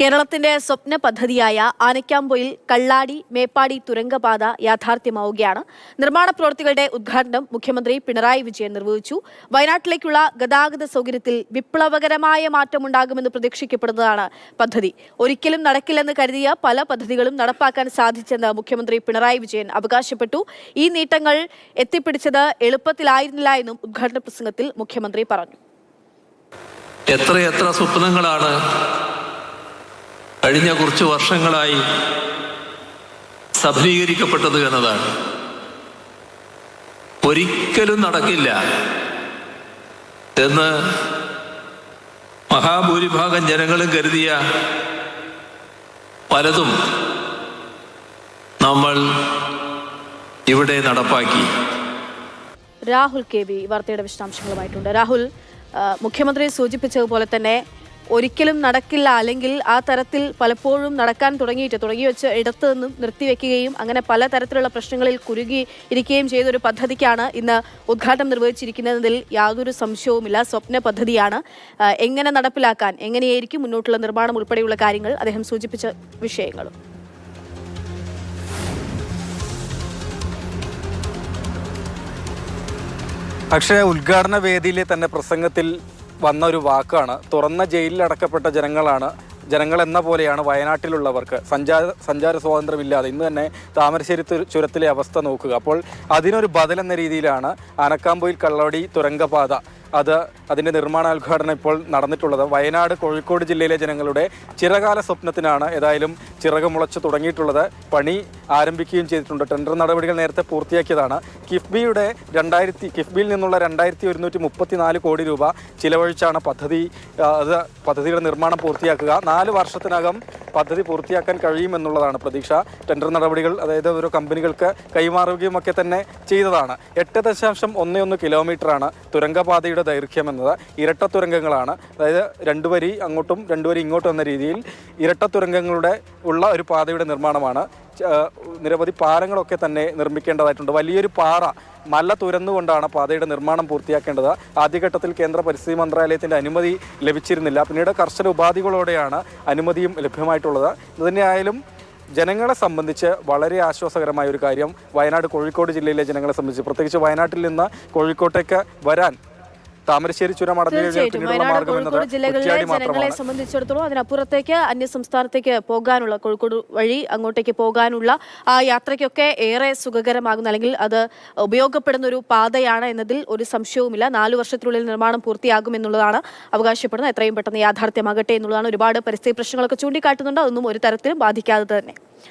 കേരളത്തിന്റെ സ്വപ്ന പദ്ധതിയായ ആനക്കാമ്പൊയിൽ കള്ളാടി മേപ്പാടി തുരങ്കപാത യാഥാർത്ഥ്യമാവുകയാണ്. നിർമ്മാണ പ്രവൃത്തികളുടെ ഉദ്ഘാടനം മുഖ്യമന്ത്രി പിണറായി വിജയൻ നിർവഹിച്ചു. വയനാട്ടിലേക്കുള്ള ഗതാഗത സൗകര്യത്തിൽ വിപ്ലവകരമായ മാറ്റമുണ്ടാകുമെന്ന് പ്രതീക്ഷിക്കപ്പെടുന്നതാണ് പദ്ധതി. ഒരിക്കലും നടക്കില്ലെന്ന് കരുതിയ പല പദ്ധതികളും നടപ്പാക്കാൻ സാധിച്ചെന്ന് മുഖ്യമന്ത്രി പിണറായി വിജയൻ അവകാശപ്പെട്ടു. ഈ നീട്ടങ്ങൾ എത്തിപ്പിടിച്ചത് എളുപ്പത്തിലായിരുന്നില്ല എന്നും ഉദ്ഘാടന പ്രസംഗത്തിൽ മുഖ്യമന്ത്രി പറഞ്ഞു. എത്രയെത്ര സ്വപ്നങ്ങളാണ് കഴിഞ്ഞ കുറച്ച് വർഷങ്ങളായി സഫലീകരിക്കപ്പെട്ടത് എന്നതാണ്. ഒരിക്കലും നടക്കില്ല എന്ന് മഹാഭൂരിഭാഗം ജനങ്ങളും കരുതിയ പലതും നമ്മൾ ഇവിടെ നടപ്പാക്കി. രാഹുൽ കെ വി വാർത്തയുടെ വിശദാംശങ്ങളുമായിട്ടുണ്ട്. രാഹുൽ മുഖ്യമന്ത്രി സൂചിപ്പിച്ചതുപോലെ തന്നെ ഒരിക്കലും നടക്കില്ല. അല്ലെങ്കിൽ ആ തരത്തിൽ പലപ്പോഴും നടക്കാൻ തുടങ്ങിയിട്ട് തുടങ്ങി വെച്ച് ഇടത്ത് നിന്നും നിർത്തിവെക്കുകയും അങ്ങനെ പല തരത്തിലുള്ള പ്രശ്നങ്ങളിൽ കുരുകി ഇരിക്കുകയും ചെയ്ത ഒരു പദ്ധതിക്കാണ് ഇന്ന് ഉദ്ഘാടനം നിർവഹിച്ചിരിക്കുന്നതിൽ യാതൊരു സംശയവുമില്ല. സ്വപ്ന പദ്ധതിയാണ്. എങ്ങനെ നടപ്പിലാക്കാൻ എങ്ങനെയായിരിക്കും മുന്നോട്ടുള്ള നിർമ്മാണം ഉൾപ്പെടെയുള്ള കാര്യങ്ങൾ അദ്ദേഹം സൂചിപ്പിച്ച വിഷയങ്ങളും. പക്ഷേ ഉദ്ഘാടന വേദിയിലെ തന്നെ പ്രസംഗത്തിൽ വന്ന ഒരു വാക്കാണ്. തുറന്ന ജയിലിൽ അടക്കപ്പെട്ട ജനങ്ങളാണ്. ജനങ്ങൾ എന്ന പോലെയാണ് വയനാട്ടിലുള്ളവർക്ക്. സഞ്ചാര സഞ്ചാര സ്വാതന്ത്ര്യമില്ലാതെ ഇന്ന് തന്നെ താമരശ്ശേരി ചുരത്തിലെ അവസ്ഥ നോക്കുക. അപ്പോൾ അതിനൊരു ബദൽ എന്ന രീതിയിലാണ് ആനക്കാമ്പൊയിൽ കള്ളവടി തുരങ്കപാത. അത് അതിന്റെ നിർമ്മാണോദ്ഘാടനം ഇപ്പോൾ നടന്നിട്ടുള്ളത്. വയനാട് കോഴിക്കോട് ജില്ലയിലെ ജനങ്ങളുടെ ചിരകാല സ്വപ്നത്തിനാണ്. ഏതായാലും ചിറക് മുളച്ച് തുടങ്ങിയിട്ടുള്ളത് പണി ആരംഭിക്കുകയും ചെയ്തിട്ടുണ്ട്. ടെൻഡർ നടപടികൾ നേരത്തെ പൂർത്തിയാക്കിയതാണ്. കിഫ്ബിയുടെ രണ്ടായിരത്തി കിഫ്ബിയിൽ നിന്നുള്ള രണ്ടായിരത്തി ഒരുന്നൂറ്റി മുപ്പത്തി നാല് കോടി രൂപ ചിലവഴിച്ചാണ് പദ്ധതി അത് പദ്ധതിയുടെ നിർമ്മാണം പൂർത്തിയാക്കുക. നാല് വർഷത്തിനകം പദ്ധതി പൂർത്തിയാക്കാൻ കഴിയുമെന്നുള്ളതാണ് പ്രതീക്ഷ. ടെൻഡർ നടപടികൾ അതായത് ഓരോ കമ്പനികൾക്ക് കൈമാറുകയും ഒക്കെ തന്നെ ചെയ്തതാണ്. എട്ട് ദശാംശം ഒന്ന് ഒന്ന് കിലോമീറ്ററാണ് തുരങ്കപാതയുടെ ദൈർഘ്യം എന്നത് ഇരട്ട തുരങ്കങ്ങളാണ്. അതായത് രണ്ടു വരി അങ്ങോട്ടും രണ്ടു വരി ഇങ്ങോട്ടും എന്ന രീതിയിൽ ഇരട്ട തുരങ്കങ്ങളുടെ ഉള്ള ഒരു പാതയുടെ നിർമ്മാണമാണ്. നിരവധി പാലങ്ങളൊക്കെ തന്നെ നിർമ്മിക്കേണ്ടതായിട്ടുണ്ട്. വലിയൊരു പാറ മല തുരന്നുകൊണ്ടാണ് പാതയുടെ നിർമ്മാണം പൂർത്തിയാക്കേണ്ടത്. ആദ്യഘട്ടത്തിൽ കേന്ദ്ര പരിസ്ഥിതി മന്ത്രാലയത്തിന്റെ അനുമതി ലഭിച്ചിരുന്നില്ല. പിന്നീട് കർശന ഉപാധികളോടെയാണ് അനുമതിയും ലഭ്യമായിട്ടുള്ളത്. ഇതുതന്നെയായാലും ജനങ്ങളെ സംബന്ധിച്ച് വളരെ ആശ്വാസകരമായ ഒരു കാര്യം. വയനാട് കോഴിക്കോട് ജില്ലയിലെ ജനങ്ങളെ സംബന്ധിച്ച്. പ്രത്യേകിച്ച് വയനാട്ടിൽ നിന്ന് കോഴിക്കോട്ടേക്ക് വരാൻ താമരശ്ശേരി ചുരം തീർച്ചയായിട്ടും. വയനാട് കോഴിക്കോട് ജില്ലകളിലെ ജനങ്ങളെ സംബന്ധിച്ചിടത്തോളം അതിനപ്പുറത്തേക്ക് അന്യ സംസ്ഥാനത്തേക്ക് പോകാനുള്ള കോഴിക്കോട് വഴി അങ്ങോട്ടേക്ക് പോകാനുള്ള ആ യാത്രയ്ക്കൊക്കെ ഏറെ സുഖകരമാകുന്ന അല്ലെങ്കിൽ അത് ഉപയോഗപ്പെടുന്ന ഒരു പാതയാണ് എന്നതിൽ ഒരു സംശയവുമില്ല. നാലു വർഷത്തിനുള്ളിൽ നിർമ്മാണം പൂർത്തിയാകും എന്നുള്ളതാണ് അവകാശപ്പെടുന്നത്. എത്രയും പെട്ടെന്ന് യാഥാർത്ഥ്യമാകട്ടെ എന്നുള്ളതാണ് ഒരുപാട് പരിസ്ഥിതി പ്രശ്നങ്ങളൊക്കെ ചൂണ്ടിക്കാട്ടുന്നുണ്ട്. അതൊന്നും ഒരു തരത്തിലും ബാധിക്കാതെ തന്നെ.